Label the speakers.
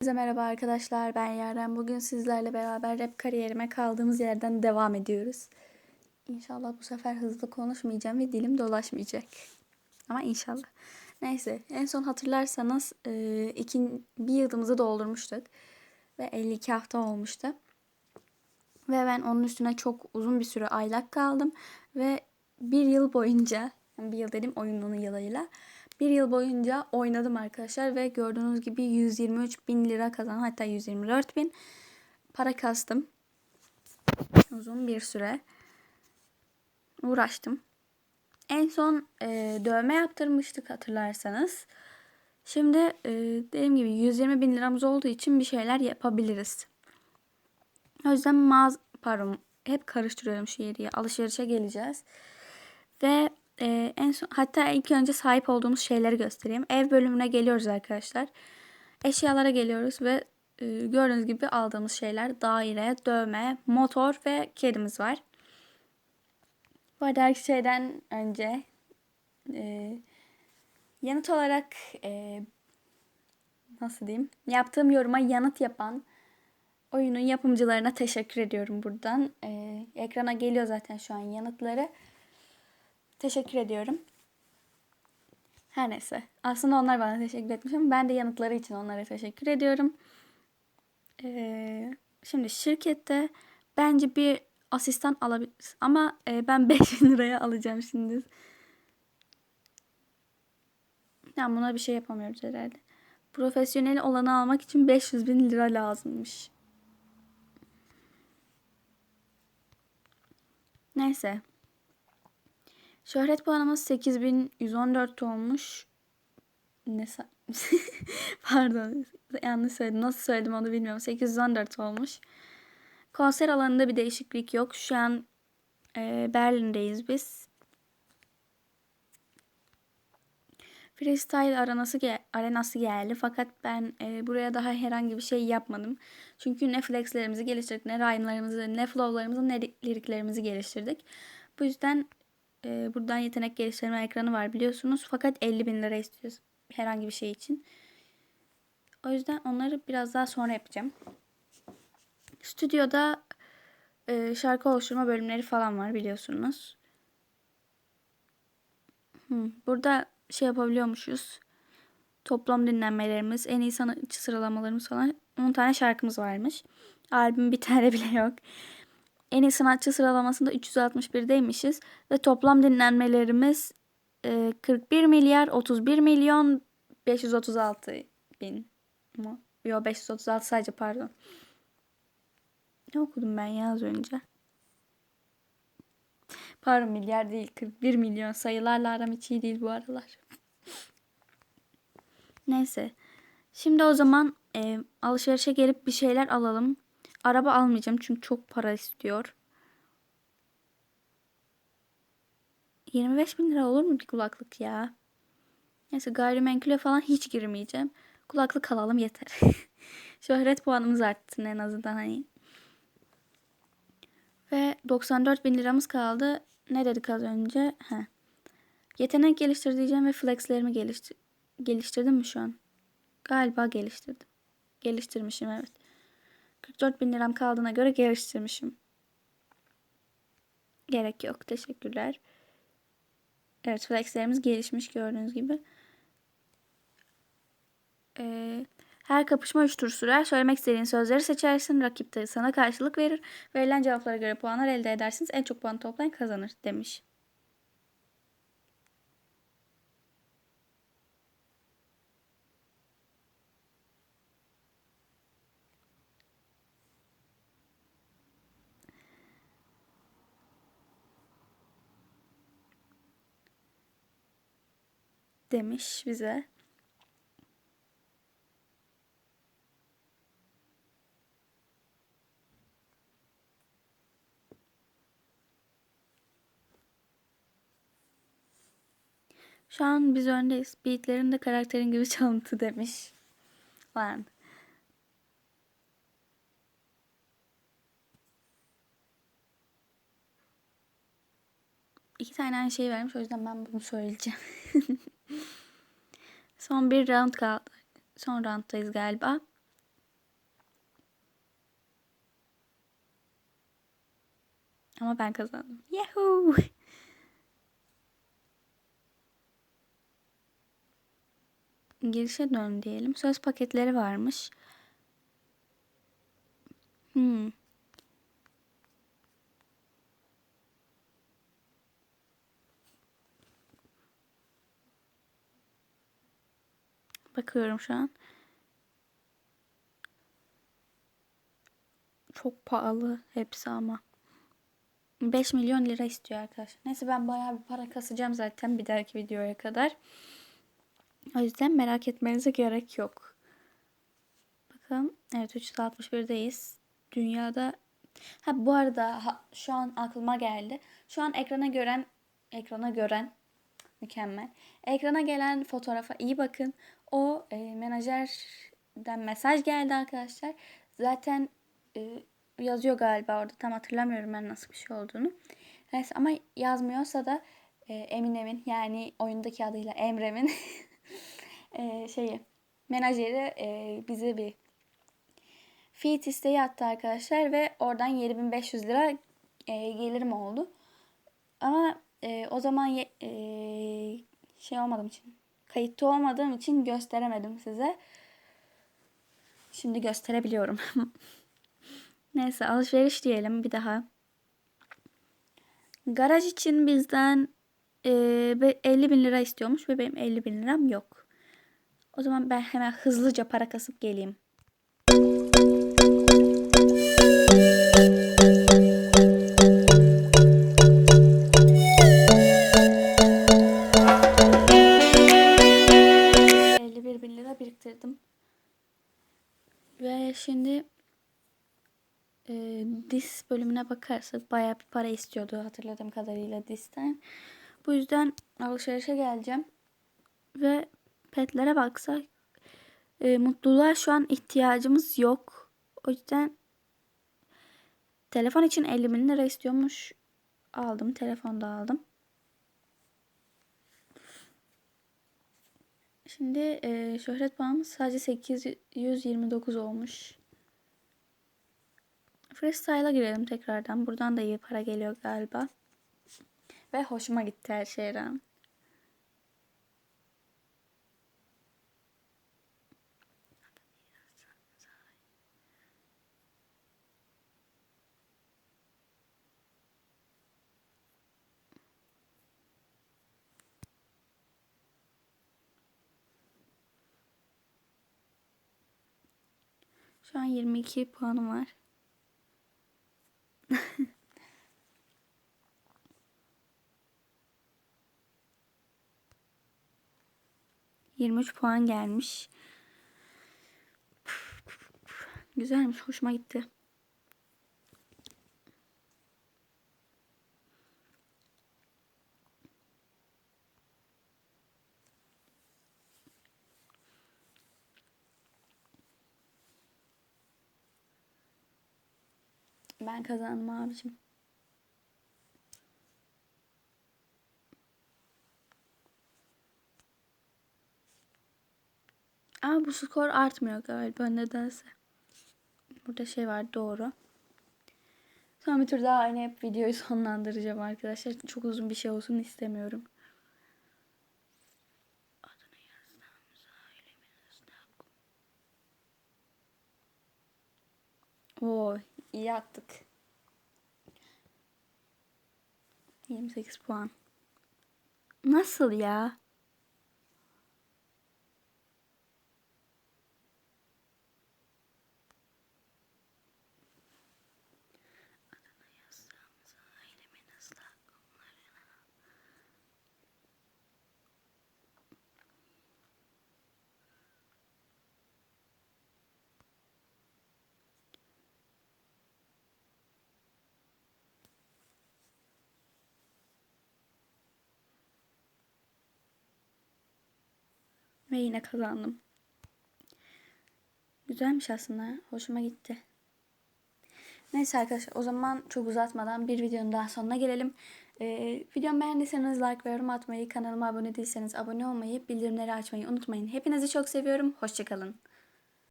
Speaker 1: Herkese merhaba arkadaşlar ben Yaren. Bugün sizlerle beraber rap kariyerime kaldığımız yerden devam ediyoruz. İnşallah bu sefer hızlı konuşmayacağım ve dilim dolaşmayacak. Ama inşallah. Neyse en son hatırlarsanız e, iki, bir yılımızı doldurmuştuk. Ve 52 hafta olmuştu. Ve ben onun üstüne çok uzun bir süre aylak kaldım. Ve bir yıl boyunca, bir yıl dedim oyunun yılıyla. Bir yıl boyunca oynadım arkadaşlar ve gördüğünüz gibi 123 bin lira kazandım. Hatta 124 bin para kastım. Uzun bir süre uğraştım. En son e, dövme yaptırmıştık hatırlarsanız. Şimdi e, dediğim gibi 120 bin liramız olduğu için bir şeyler yapabiliriz. O yüzden mağaz pardon hep karıştırıyorum şu yeri. Alışverişe geleceğiz. Ve e, en son hatta ilk önce sahip olduğumuz şeyleri göstereyim. Ev bölümüne geliyoruz arkadaşlar. Eşyalara geliyoruz ve e, gördüğünüz gibi aldığımız şeyler daire, dövme, motor ve kedimiz var. Bu arada her şeyden önce e, yanıt olarak e, nasıl diyeyim yaptığım yoruma yanıt yapan oyunun yapımcılarına teşekkür ediyorum buradan. E, ekrana geliyor zaten şu an yanıtları. Teşekkür ediyorum. Her neyse. Aslında onlar bana teşekkür etmiş ama ben de yanıtları için onlara teşekkür ediyorum. Ee, şimdi şirkette bence bir asistan alabiliriz. Ama e, ben 5000 liraya alacağım şimdi. Yani buna bir şey yapamıyoruz herhalde. Profesyonel olanı almak için 500 bin lira lazımmış. Neyse. Şöhret puanımız 8114 olmuş. Ne Pardon yanlış söyledim. Nasıl söyledim onu bilmiyorum. 814 olmuş. Konser alanında bir değişiklik yok. Şu an e, Berlin'deyiz biz. Freestyle arenası, gel arenası geldi fakat ben e, buraya daha herhangi bir şey yapmadım. Çünkü ne flexlerimizi geliştirdik, ne rhyme'larımızı, ne flow'larımızı, ne liriklerimizi geliştirdik. Bu yüzden e, buradan yetenek geliştirme ekranı var biliyorsunuz. Fakat 50 bin lira istiyoruz herhangi bir şey için. O yüzden onları biraz daha sonra yapacağım. Stüdyoda e, şarkı oluşturma bölümleri falan var biliyorsunuz. Hmm, burada şey yapabiliyormuşuz. Toplam dinlenmelerimiz, en iyi sanatçı sıralamalarımız falan 10 tane şarkımız varmış. Albüm bir tane bile yok. En iyi sanatçı sıralamasında 361'deymişiz ve toplam dinlenmelerimiz 41 e, milyar 31 milyon 536 bin mu? Yok 536 sadece pardon. Ne okudum ben ya az önce? Pardon milyar değil 41 milyon sayılarla aram hiç iyi değil bu aralar. Neyse. Şimdi o zaman e, alışverişe gelip bir şeyler alalım. Araba almayacağım çünkü çok para istiyor. 25 bin lira olur mu bir kulaklık ya? Neyse gayrimenkule falan hiç girmeyeceğim. Kulaklık alalım yeter. Şöhret puanımız arttı en azından hani. Ve 94 bin liramız kaldı. Ne dedik az önce? Heh. Yetenek geliştir diyeceğim ve flexlerimi geliştir geliştirdim mi şu an? Galiba geliştirdim. Geliştirmişim evet. 44 bin liram kaldığına göre geliştirmişim. Gerek yok. Teşekkürler. Evet flexlerimiz gelişmiş gördüğünüz gibi. Ee, her kapışma 3 tur sürer. Söylemek istediğin sözleri seçersin. Rakip de sana karşılık verir. Verilen cevaplara göre puanlar elde edersiniz. En çok puan toplayan kazanır demiş. Demiş bize. Şu an biz öndeyiz. Beatlerin de karakterin gibi çalıntı demiş. Lan. İki tane aynı şey vermiş. O yüzden ben bunu söyleyeceğim. Son bir round kaldı. Son rounddayız galiba. Ama ben kazandım. Yahoo! Girişe dön diyelim. Söz paketleri varmış. Hmm. Bakıyorum şu an. Çok pahalı hepsi ama. 5 milyon lira istiyor arkadaşlar. Neyse ben bayağı bir para kasacağım zaten bir dahaki videoya kadar. O yüzden merak etmenize gerek yok. Bakalım. Evet 361'deyiz. Dünyada Ha bu arada ha, şu an aklıma geldi. Şu an ekrana gören ekrana gören mükemmel. Ekrana gelen fotoğrafa iyi bakın. O e, menajerden mesaj geldi arkadaşlar. Zaten e, yazıyor galiba orada. Tam hatırlamıyorum ben nasıl bir şey olduğunu. Neyse ama yazmıyorsa da e, Eminem'in yani oyundaki adıyla Emre'min e, şeyi menajeri e, bize bir fiyat isteği attı arkadaşlar ve oradan 7500 lira e, gelirim oldu. Ama e, o zaman ye, e, şey olmadığım için kayıtta olmadığım için gösteremedim size. Şimdi gösterebiliyorum. Neyse alışveriş diyelim bir daha. Garaj için bizden e, 50 bin lira istiyormuş ve benim 50 bin liram yok. O zaman ben hemen hızlıca para kasıp geleyim. Dis bölümüne bakarsak bayağı bir para istiyordu hatırladığım kadarıyla disten. Bu yüzden alışverişe geleceğim. Ve petlere baksak e, mutluluğa şu an ihtiyacımız yok. O yüzden telefon için 50 bin lira istiyormuş. Aldım. Telefon aldım. Şimdi e, şöhret puanımız sadece 829 olmuş. Freestyle'a girelim tekrardan. Buradan da iyi para geliyor galiba. Ve hoşuma gitti her şeyden. Şu an 22 puanım var. Yirmi üç puan gelmiş. Güzelmiş, hoşuma gitti. Ben kazandım abicim. Ama bu skor artmıyor galiba nedense. Burada şey var doğru. Son bir tur daha aynı hep videoyu sonlandıracağım arkadaşlar. Çok uzun bir şey olsun istemiyorum. Oo, iyi attık. 28 puan. Nasıl ya? Ve yine kazandım. Güzelmiş aslında. Hoşuma gitti. Neyse arkadaşlar o zaman çok uzatmadan bir videonun daha sonuna gelelim. Ee, videomu beğendiyseniz like ve yorum atmayı, kanalıma abone değilseniz abone olmayı, bildirimleri açmayı unutmayın. Hepinizi çok seviyorum. Hoşçakalın.